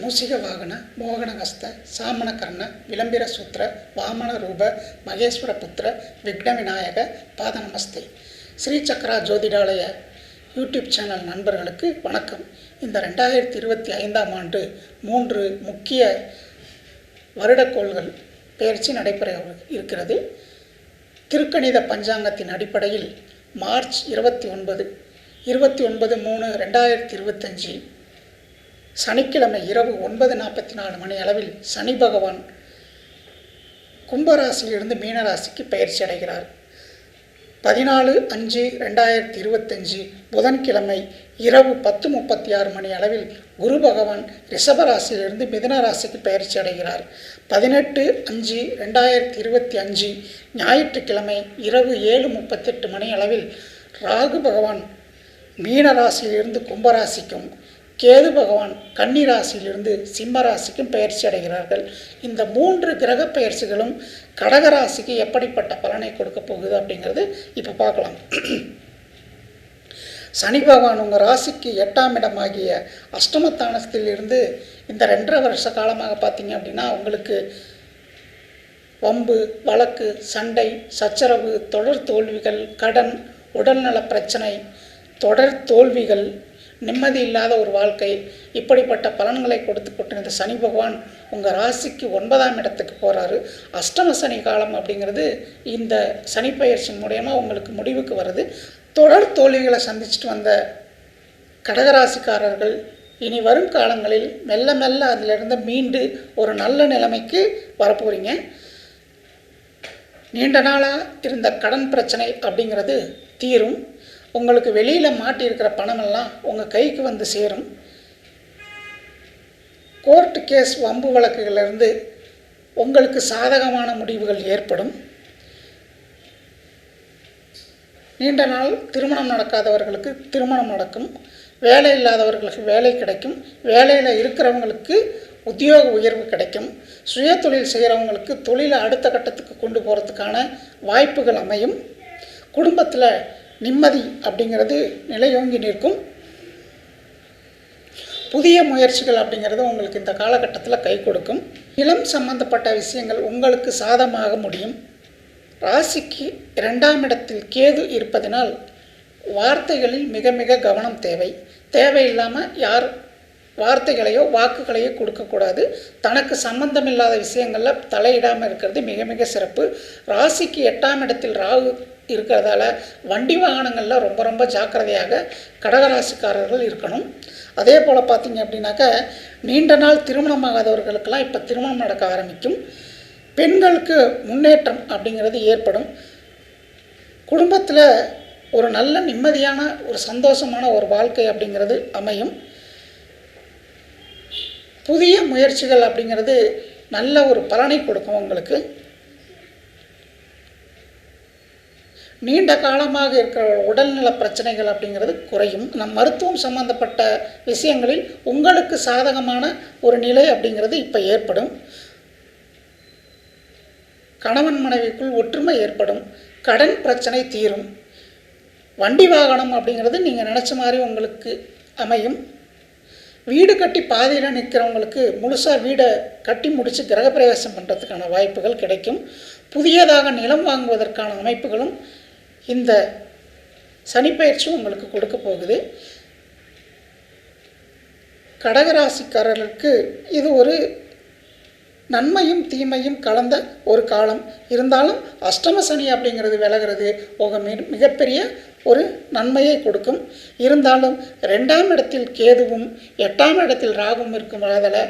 மூசிக வாகன மோகனகஸ்த சாமணகர்ண விளம்பிர சூத்திர வாமன ரூப மகேஸ்வர புத்திர விக்ன விநாயக பாத ஸ்ரீ சக்கரா ஜோதிடாலய யூடியூப் சேனல் நண்பர்களுக்கு வணக்கம். இந்த ரெண்டாயிரத்தி இருபத்தி ஐந்தாம் ஆண்டு மூன்று முக்கிய வருடக்கோள்கள் பயிற்சி நடைபெற இருக்கிறது. திருக்கணித பஞ்சாங்கத்தின் அடிப்படையில் மார்ச் இருபத்தி ஒன்பது இருபத்தி ஒன்பது மூணு ரெண்டாயிரத்தி இருபத்தஞ்சி சனிக்கிழமை இரவு ஒன்பது நாற்பத்தி நாலு மணி அளவில் சனி பகவான் கும்பராசியிலிருந்து மீனராசிக்கு பயிற்சி அடைகிறார். பதினாலு அஞ்சு ரெண்டாயிரத்தி இருபத்தஞ்சி புதன்கிழமை இரவு பத்து முப்பத்தி ஆறு மணி அளவில் குரு பகவான் ரிஷபராசியிலிருந்து மிதுன ராசிக்கு பயிற்சி அடைகிறார். பதினெட்டு அஞ்சு ரெண்டாயிரத்தி இருபத்தி அஞ்சு ஞாயிற்றுக்கிழமை இரவு ஏழு முப்பத்தெட்டு மணி அளவில் ராகு பகவான் மீனராசியிலிருந்து கும்பராசிக்கும் கேது பகவான் கன்னிராசியிலிருந்து ராசியிலிருந்து பயிற்சி அடைகிறார்கள். இந்த மூன்று கிரக பயிற்சிகளும் கடக ராசிக்கு எப்படிப்பட்ட பலனை கொடுக்க போகுது அப்படிங்கிறது இப்போ பார்க்கலாம். சனி பகவான் உங்கள் ராசிக்கு எட்டாம் இடமாகிய அஷ்டமத்தானத்திலிருந்து இந்த ரெண்டரை வருஷ காலமாக பார்த்தீங்க அப்படின்னா உங்களுக்கு வம்பு வழக்கு சண்டை சச்சரவு தொடர் தோல்விகள் கடன் உடல்நல பிரச்சனை தொடர் தோல்விகள் நிம்மதி இல்லாத ஒரு வாழ்க்கை இப்படிப்பட்ட பலன்களை கொடுத்து கொண்டிருந்த சனி பகவான் உங்கள் ராசிக்கு ஒன்பதாம் இடத்துக்கு போகிறாரு அஷ்டம சனி காலம் அப்படிங்கிறது இந்த சனி பயிற்சி மூலயமா உங்களுக்கு முடிவுக்கு வருது. தொடர் தோல்விகளை சந்திச்சுட்டு வந்த கடகராசிக்காரர்கள் இனி வரும் காலங்களில் மெல்ல மெல்ல அதிலிருந்து மீண்டு ஒரு நல்ல நிலைமைக்கு வரப்போகிறீங்க நீண்ட நாளாக இருந்த கடன் பிரச்சனை அப்படிங்கிறது தீரும். உங்களுக்கு வெளியில் மாட்டியிருக்கிற பணமெல்லாம் உங்கள் கைக்கு வந்து சேரும். கோர்ட் கேஸ் வம்பு வழக்குகளிலிருந்து உங்களுக்கு சாதகமான முடிவுகள் ஏற்படும். நீண்ட நாள் திருமணம் நடக்காதவர்களுக்கு திருமணம் நடக்கும். வேலை இல்லாதவர்களுக்கு வேலை கிடைக்கும். வேலையில் இருக்கிறவங்களுக்கு உத்தியோக உயர்வு கிடைக்கும். சுய தொழில் செய்கிறவங்களுக்கு தொழிலை அடுத்த கட்டத்துக்கு கொண்டு போகிறதுக்கான வாய்ப்புகள் அமையும். குடும்பத்தில் நிம்மதி அப்படிங்கிறது நிலையோங்கி நிற்கும். புதிய முயற்சிகள் அப்படிங்கிறது உங்களுக்கு இந்த காலகட்டத்தில் கை கொடுக்கும். இளம் சம்பந்தப்பட்ட விஷயங்கள் உங்களுக்கு சாதமாக முடியும். ராசிக்கு இரண்டாம் இடத்தில் கேது இருப்பதனால் வார்த்தைகளில் மிக மிக கவனம் தேவை. தேவையில்லாமல் யார் வார்த்தைகளையோ வாக்குகளையோ கொடுக்கக்கூடாது. தனக்கு சம்பந்தமில்லாத விஷயங்களில் தலையிடாமல் இருக்கிறது மிக மிக சிறப்பு. ராசிக்கு எட்டாம் இடத்தில் ராகு இருக்கிறதால வண்டி வாகனங்களில் ரொம்ப ரொம்ப ஜாக்கிரதையாக கடகராசிக்காரர்கள் இருக்கணும். அதே போல் பார்த்தீங்க அப்படின்னாக்கா நீண்ட நாள் திருமணமாகாதவர்களுக்கெல்லாம் இப்போ திருமணம் நடக்க ஆரம்பிக்கும். பெண்களுக்கு முன்னேற்றம் அப்படிங்கிறது ஏற்படும். குடும்பத்தில் ஒரு நல்ல நிம்மதியான ஒரு சந்தோஷமான ஒரு வாழ்க்கை அப்படிங்கிறது அமையும். புதிய முயற்சிகள் அப்படிங்கிறது நல்ல ஒரு பலனை கொடுக்கும் உங்களுக்கு. நீண்ட காலமாக இருக்கிற உடல்நல பிரச்சனைகள் அப்படிங்கிறது குறையும். நம் மருத்துவம் சம்பந்தப்பட்ட விஷயங்களில் உங்களுக்கு சாதகமான ஒரு நிலை அப்படிங்கிறது இப்போ ஏற்படும். கணவன் மனைவிக்குள் ஒற்றுமை ஏற்படும். கடன் பிரச்சனை தீரும். வண்டி வாகனம் அப்படிங்கிறது நீங்கள் நினச்ச மாதிரி உங்களுக்கு அமையும். வீடு கட்டி பாதையில் நிற்கிறவங்களுக்கு முழுசாக வீடை கட்டி முடித்து கிரகப்பிரவேசம் பண்ணுறதுக்கான வாய்ப்புகள் கிடைக்கும். புதியதாக நிலம் வாங்குவதற்கான அமைப்புகளும் இந்த சனிப்பயிற்சி உங்களுக்கு கொடுக்க போகுது. கடகராசிக்காரர்களுக்கு இது ஒரு நன்மையும் தீமையும் கலந்த ஒரு காலம். இருந்தாலும் அஷ்டம சனி அப்படிங்கிறது விலகிறது. போக மிகப்பெரிய ஒரு நன்மையை கொடுக்கும். இருந்தாலும் ரெண்டாம் இடத்தில் கேதுவும் எட்டாம் இடத்தில் ராகும் இருக்கும் அதில்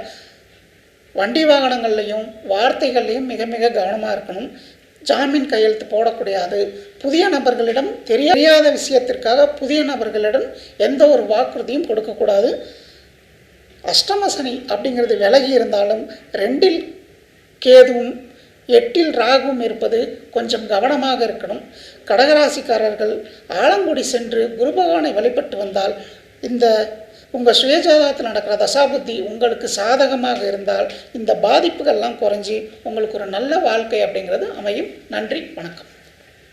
வண்டி வாகனங்கள்லையும் வார்த்தைகள்லையும் மிக மிக கவனமாக இருக்கணும். ஜாமீன் கையெழுத்து போடக்கூடாது. புதிய நபர்களிடம் தெரியாத விஷயத்திற்காக புதிய நபர்களிடம் எந்த ஒரு வாக்குறுதியும் கொடுக்கக்கூடாது. அஷ்டம சனி அப்படிங்கிறது விலகி இருந்தாலும் ரெண்டில் கேதுவும் எட்டில் ராகுவும் இருப்பது கொஞ்சம் கவனமாக இருக்கணும். கடகராசிக்காரர்கள் ஆலங்குடி சென்று குரு பகவானை வழிபட்டு வந்தால் இந்த உங்கள் சுயஜாதகத்தில் நடக்கிற தசாபுத்தி உங்களுக்கு சாதகமாக இருந்தால் இந்த பாதிப்புகள்லாம் குறைஞ்சி உங்களுக்கு ஒரு நல்ல வாழ்க்கை அப்படிங்கிறது அமையும். நன்றி வணக்கம்.